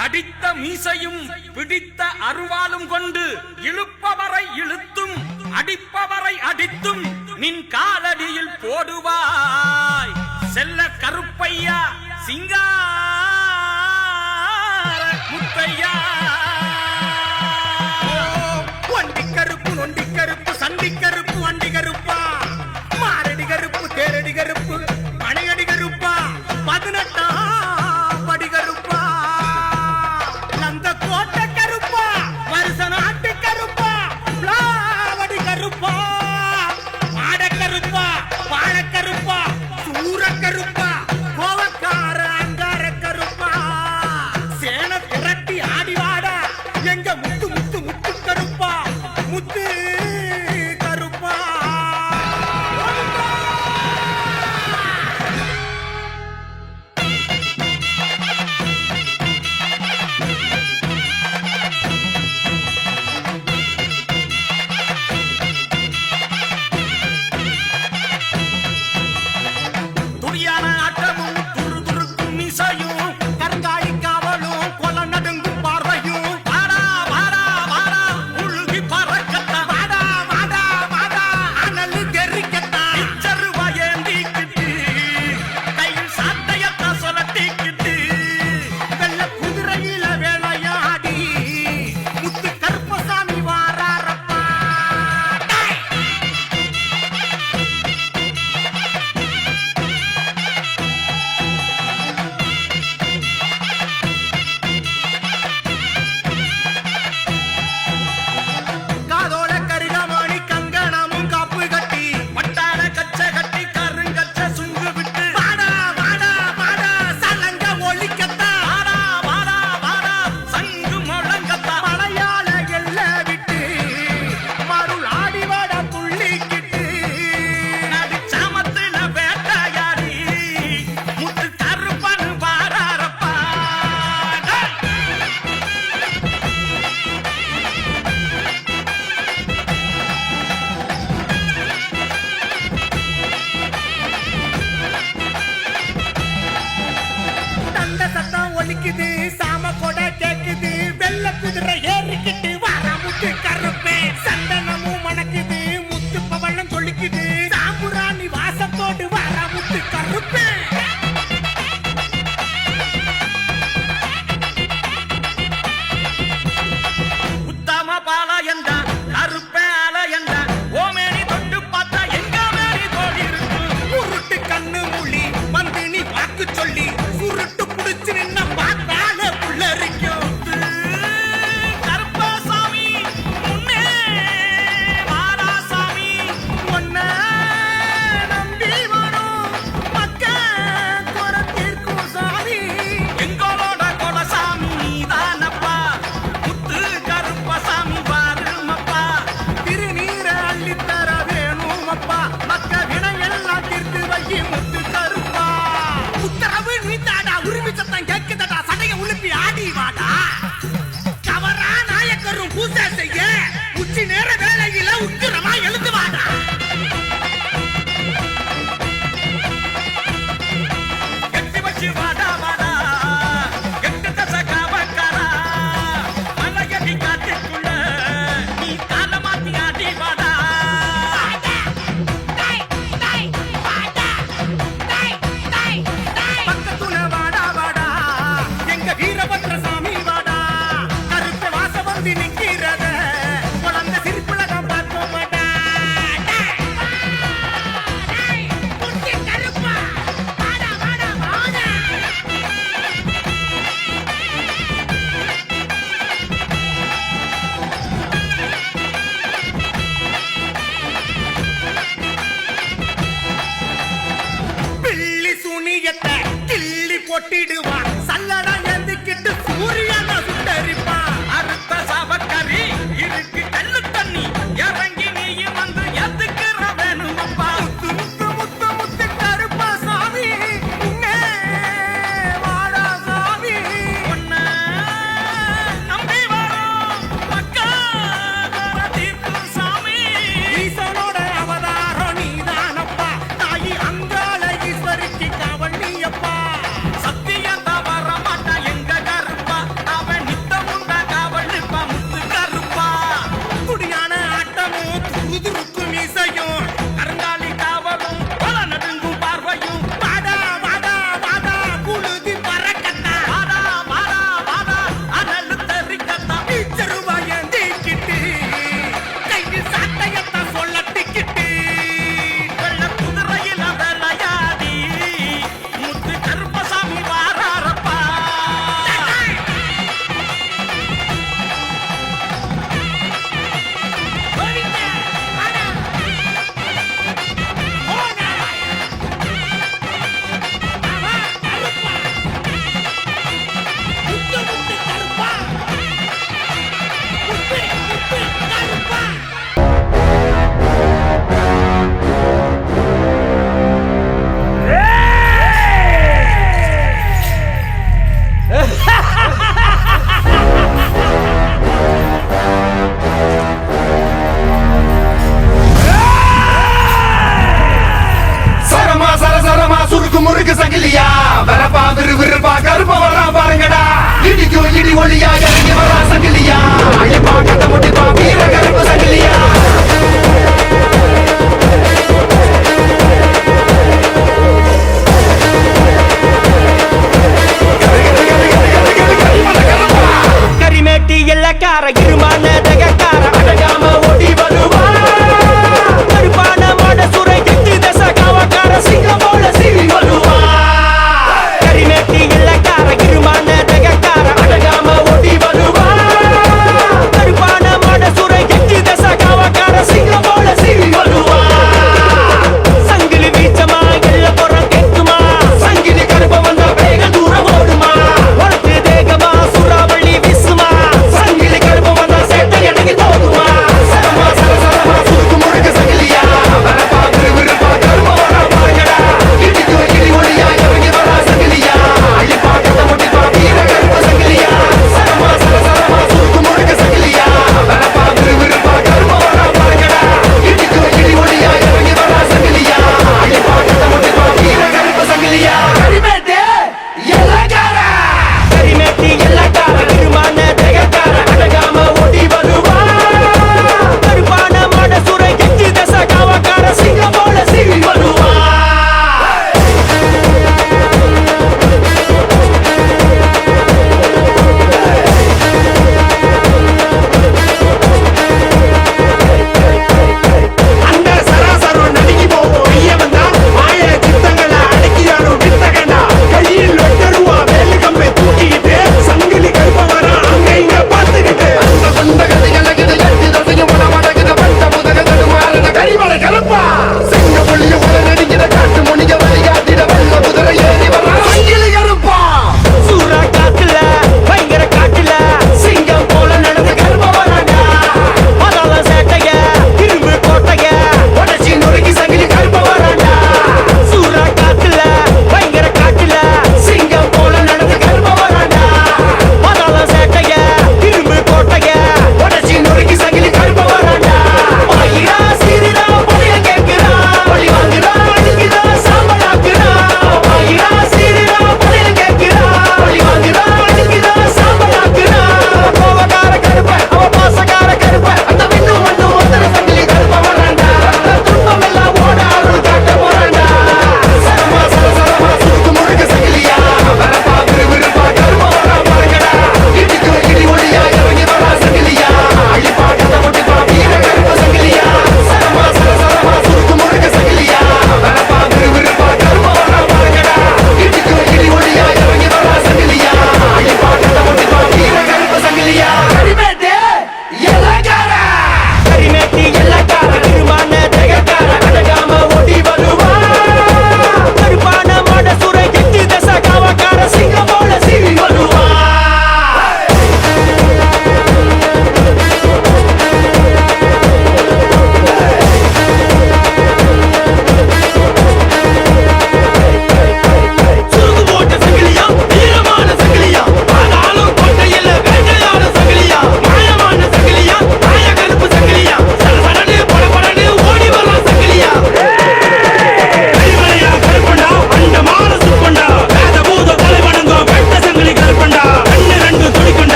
தடித்த மீசையும் பிடித்த அருவாலும் கொண்டு இழுப்பவரை இழுத்தும் அடிப்பவரை அடித்தும் நின் காலடியில் போடுவாய். செல்ல கருப்பையா சிங்கார முத்தையா.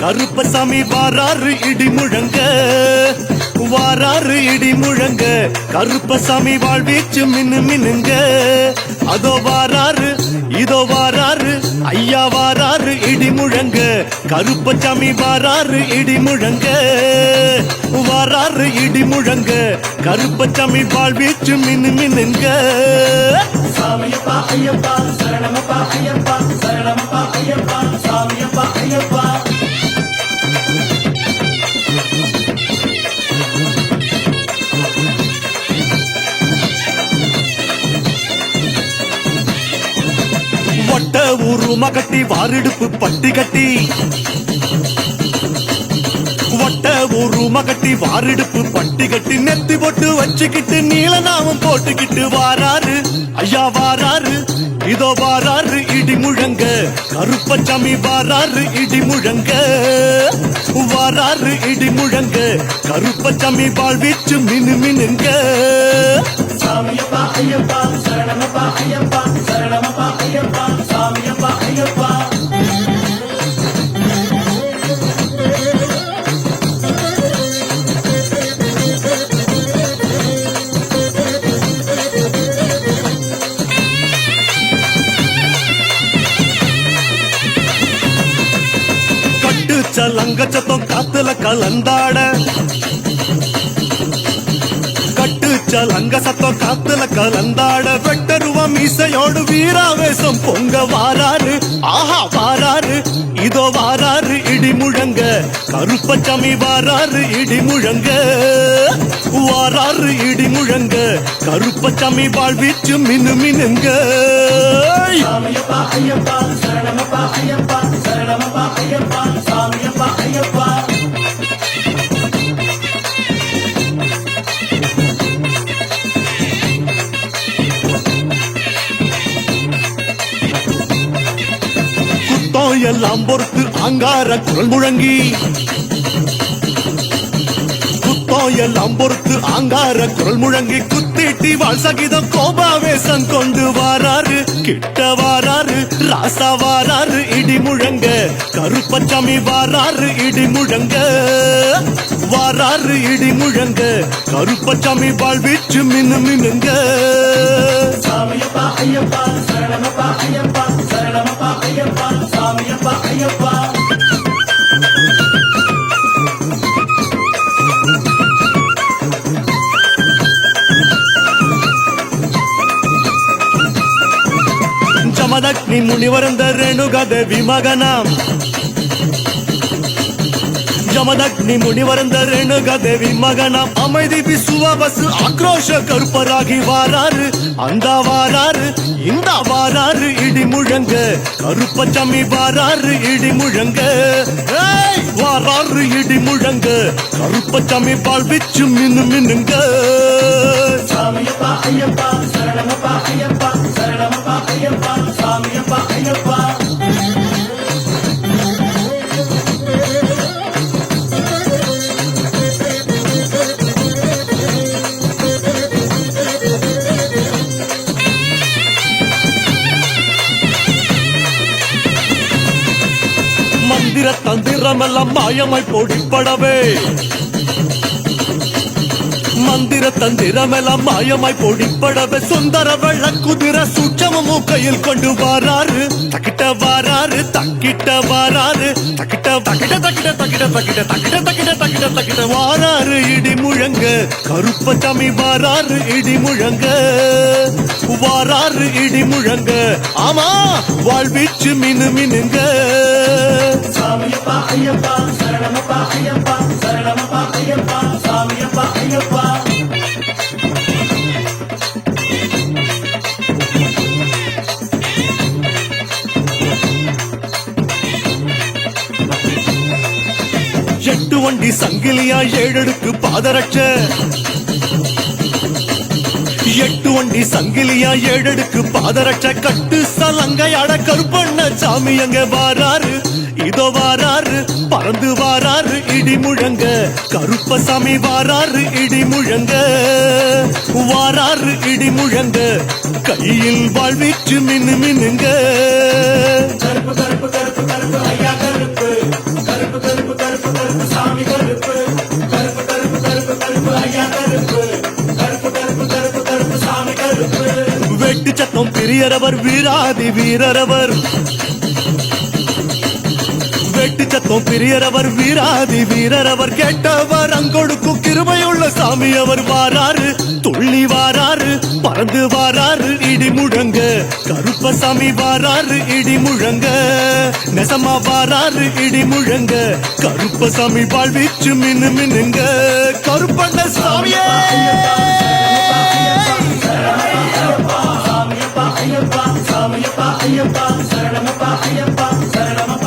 கருப்பசாமி வாராறு இடி முழங்க. வாராறு இடி முழங்க. கருப்பசாமி வாழ்வீச்சு மின்னு மின்னுங்க. அதோ வாராறு இதோ வாராறு ஐயா வாராறு இடி முழங்க. கருப்பசாமி வாராறு இடி முழங்க. வாராறு இடி முழங்க. கருப்பசாமி வாழ்வீச்சு மின்னு மின்னுங்க. சாமியப்பா ஐயப்பா சரணமப்பா ஐயப்பா சரணமப்பா ஐயப்பா சாமியப்பா ஐயப்பா. உரும கட்டி வாரெடுப்பு பட்டி கட்டி. வட்ட ஒரு மகட்டி வாரெடுப்பு பட்டி கட்டி. நெத்தி போட்டு வச்சுக்கிட்டு நீல நாமம் போட்டுக்கிட்டு வாராரு. ஐயா வாராரு இதோ வாராரு இடி முழங்க. கருப்பச்சாமி வாராரு இடி முழங்க. வாராரு இடி முழங்க. கருப்பச்சாமி வாழ்வீச்சு மினு மினுங்க சாமியப்பா ஐயப்பா. சரணமப்பா ஐயப்பா. சரணமப்பா ஐயப்பா. சாமியப்பா ஐயப்பா. காத்துல கலந்தாட. அடிச்சால் அங்க சத்தம் காத்துல கலந்தாட வெட்டருவம் இசையோடு வீராவேசம் பொங்க வாராரு. ஆஹா வாராரு. இதோ வாராரு இடி முழங்க. கருப்பச்சாமி வாராரு இடி முழங்க. வாராரு இடி முழங்க. கருப்பச்சாமி வாழ்வீச்சு மினு மினுங்க சாமியப்பா ஐயப்பா சரணமப்பா ஐயப்பா சரணமப்பா ஐயப்பா சாமியப்பா ஐயப்பா. எல்லாம் பொறுத்து அங்கார குரல் முழங்கி. குத்தோ எல்லாம் பொறுத்து அங்கார குரல் முழங்கி. குத்திட்டி வாழ் சகிதம் கோபாவேசம் கொண்டு வாராரு. கிட்ட வாராரு ராசா வாராரு இடி முழங்க. கருப்பச்சாமி வாராரு இடி முழங்க. வாராரு இடி முழங்க. கருப்பச்சாமி வாழ்வீச்சு மினு மின்னு மின்னுங்க. ಮುನಿವರಂದ ರೇಣುಗದ ವಿಮಗನಾಂ ಜಮದಗ್ನಿ ಮುನಿವರಂದ ರೇಣುಗದೇವಿ ಮಗನ அமைதி விசுவ பஸ் ஆக்ரோஷ கருப்பராகி வாராரு அந்த வாராரு இந்த வாராரு இடி முழங்க கருப்பச்சாமி வாராரு இடி முழங்க ஏய், வாராரு இடி முழங்க கருப்பச்சாமி வாழ்விச்சு மின்னு மின்னுங்க சாமியப்பா ஐயப்பா சரணமப்பா ஐயப்பா சரணமப்பா ஐயப்பா சாமியப்பா ஐயப்பா. மந்திர தந்திரமெல்லாம் மாயமாய் பொடிப்படவே. மந்திர தந்திரமெல்லாம் மாயமாய் பொடிப்படவே சுந்தர வெள்ள குதிரை சூட்சமும் கையில் கொண்டு வாராரு. தக்கிட்ட வாராரு தக்கிட்ட வாராரு. தக்கிட்ட தக்கிட்ட தக்கிட்ட தக்கிட்ட தக்கிட்ட தக்கிட்ட தக்கிட்ட தக்கிட்ட தக்கிட்ட வாராரு. இடி முழங்க கருப்பசாமி வாராரு இடி முழங்க. வாராரு இடி முழங்க. ஆமா வாழ்வீச்சு மினு மினுங்க. சாமியப்பா ஐயப்பா சரணமப்பா ஐயப்பா. அகிலியாய் ஏழெடுக்கு பாதரட்ச. எட்டு வண்டி சங்கிலியா ஏழெடுக்கு பாதரட்ச. கட்டு சலங்கையாட கருப்பண்ண சாமி அங்க வாராரு. இதோ வாராரு பறந்து வாராரு இடி முழங்க. கருப்பசாமி வாராரு இடி முழங்க. வாராரு இடி முழங்க. கையில் வாழ்வீச்சு மின்னு மின்னுங்க. கருப்பு கருப்பு கருப்பு கருப்பு ஐயா கருப்பு. கருப்பு கருப்பு கருப்பு கருப்பு சாமி கருப்பு. வீரரவர் வீராதி வீரரவர். வெட்டி தத்துவம் பிரியரவர் வீராதி வீரரவர். கேட்டவர் அங்கொடுக்கும் கிருமையுள்ள சாமி அவர் வாராரு. துள்ளி வாராரு பறந்து வாராரு இடி முழங்க. கருப்பசாமி வாராரு இடி முழங்க. நெசமா வாராரு இடி முழங்க. கருப்பசாமி வாழ்விச்சு மின்னு மின்னுங்க. கருப்பண்ண சாமியே! சரமா